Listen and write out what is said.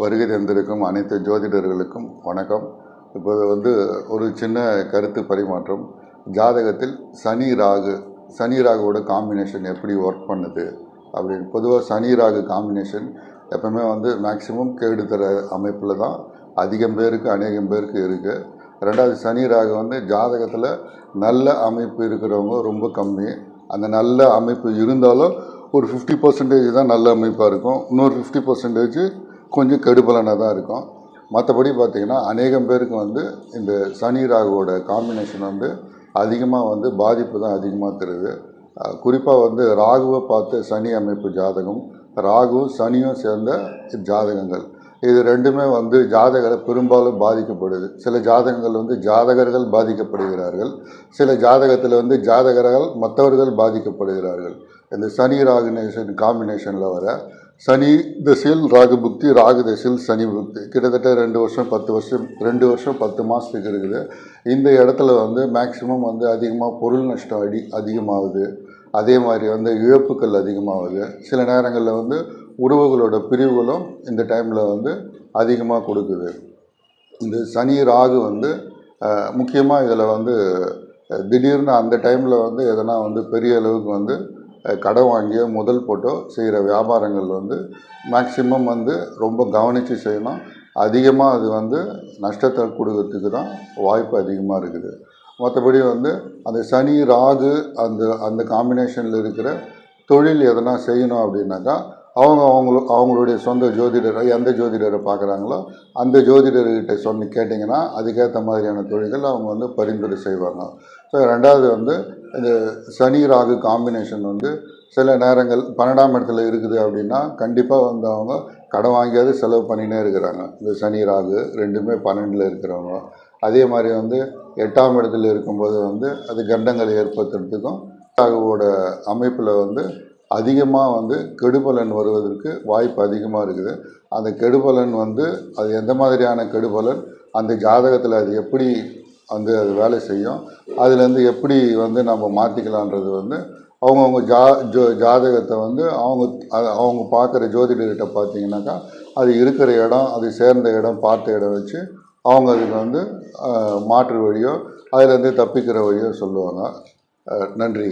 வருகை தந்திருக்கும் அனைத்து ஜோதிடர்களுக்கும் வணக்கம். இப்போது வந்து ஒரு சின்ன கருத்து பரிமாற்றம். ஜாதகத்தில் சனி ராகு சனி ராகுவோட காம்பினேஷன் எப்படி ஒர்க் பண்ணுது? அப்படின்னு. பொதுவாக சனி ராகு காம்பினேஷன் எப்பவுமே வந்து மேக்சிமம் கேடு தர அமைப்பில் தான் அதிகம் பேருக்கு அநேகம் பேருக்கு இருக்குது ரெண்டாவது சனி ராகு வந்து ஜாதகத்தில் நல்ல அமைப்பு இருக்கிறவங்க ரொம்ப கம்மி. அந்த நல்ல அமைப்பு இருந்தாலும் ஒரு ஃபிஃப்டி பர்சன்டேஜ் தான் நல்ல அமைப்பாக இருக்கும். இன்னொரு ஃபிஃப்டி பர்சன்டேஜ் கொஞ்சம் கெடுபலனாக தான் இருக்கும். மற்றபடி பார்த்திங்கன்னா அநேகம் பேருக்கு வந்து இந்த சனி ராகுவோட காம்பினேஷன் வந்து அதிகமாக வந்து பாதிப்பு தான் அதிகமாக தருது குறிப்பாக வந்து ராகுவை பார்த்து சனி அமைப்பு ஜாதகம் ராகுவும் சனியும் சேர்ந்த ஜாதகங்கள். இது ரெண்டுமே வந்து ஜாதகரை பெரும்பாலும் பாதிக்கப்படுது. சில ஜாதகங்கள் வந்து ஜாதகர்கள் பாதிக்கப்படுகிறார்கள். சில ஜாதகத்தில் வந்து ஜாதகர்கள் மற்றவர்கள் பாதிக்கப்படுகிறார்கள். இந்த சனி ராகுனேஷன் காம்பினேஷனில் வர சனி திசையில் ராகு புக்தி ராகு திசையில் சனி புக்தி. கிட்டத்தட்ட ரெண்டு வருஷம் பத்து வருஷம் ரெண்டு வருஷம் பத்து மாதத்துக்கு இருக்குது. இந்த இடத்துல வந்து மேக்சிமம் வந்து அதிகமாக பொருள் நஷ்டம் அடி அதிகமாகுது. அதே மாதிரி வந்து இழப்புகள் அதிகமாகுது. சில நேரங்களில் வந்து உறவுகளோட பிரிவுகளும் இந்த டைமில் வந்து அதிகமாக கொடுக்குது. இந்த சனி ராகு வந்து முக்கியமாக இதில் வந்து திடீர்னு அந்த டைமில் வந்து எதனா வந்து பெரிய அளவுக்கு வந்து கடை கடன் வாங்கியோ முதல் போட்டோ செய்கிற வியாபாரங்கள் வந்து மேக்சிமம் வந்து ரொம்ப கவனித்து செய்யணும். அதிகமாக அது வந்து நஷ்டத்தை கொடுக்கறதுக்கு தான் வாய்ப்பு அதிகமாக இருக்குது. மற்றபடி வந்து அந்த சனி ராகு அந்த அந்த காம்பினேஷனில் இருக்கிற தொழில் எதனா செய்யணும் அப்படின்னாக்கா அவங்க அவங்களு அவங்களுடைய சொந்த ஜோதிடரை எந்த ஜோதிடரை பார்க்குறாங்களோ அந்த ஜோதிடர்கிட்ட சொன்ன கேட்டிங்கன்னா அதுக்கேற்ற மாதிரியான தொழில்கள் அவங்க வந்து பரிந்துரை செய்வாங்க. ஸோ ரெண்டாவது வந்து இந்த சனி ராகு காம்பினேஷன் வந்து சில நேரங்கள் பன்னெண்டாம் இடத்துல இருக்குது அப்படின்னா கண்டிப்பாக வந்து அவங்க கடன் வாங்கியாவது செலவு பண்ணினே இருக்கிறாங்க. இந்த சனி ராகு ரெண்டுமே பன்னெண்டில் இருக்கிறவங்க. அதே மாதிரி வந்து எட்டாம் இடத்துல இருக்கும்போது வந்து அது கண்டங்களை ஏற்படுத்துறதுக்கும் ராகுவோட அமைப்பில் வந்து அதிகமாக வந்து கெடுபலன் வருவதற்கு வாய்ப்பு அதிகமாக இருக்குது. அந்த கெடுபலன் வந்து அது எந்த மாதிரியான கெடுபலன் அந்த ஜாதகத்தில் அது எப்படி வந்து அது வேலை செய்யும் அதுலேருந்து எப்படி வந்து நம்ம மாற்றிக்கலான்றது வந்து அவங்கவுங்க ஜா ஜோ ஜாதகத்தை வந்து அவங்க அவங்க பார்க்குற ஜோதிடர்கிட்ட பார்த்தீங்கன்னாக்கா அது இருக்கிற இடம் அது சேர்ந்த இடம் பார்த்த இடம் வச்சு அவங்க அதுக்கு வந்து மாற்று வழியோ அதுலேருந்து தப்பிக்கிற வழியோ சொல்லுவாங்க. நன்றி.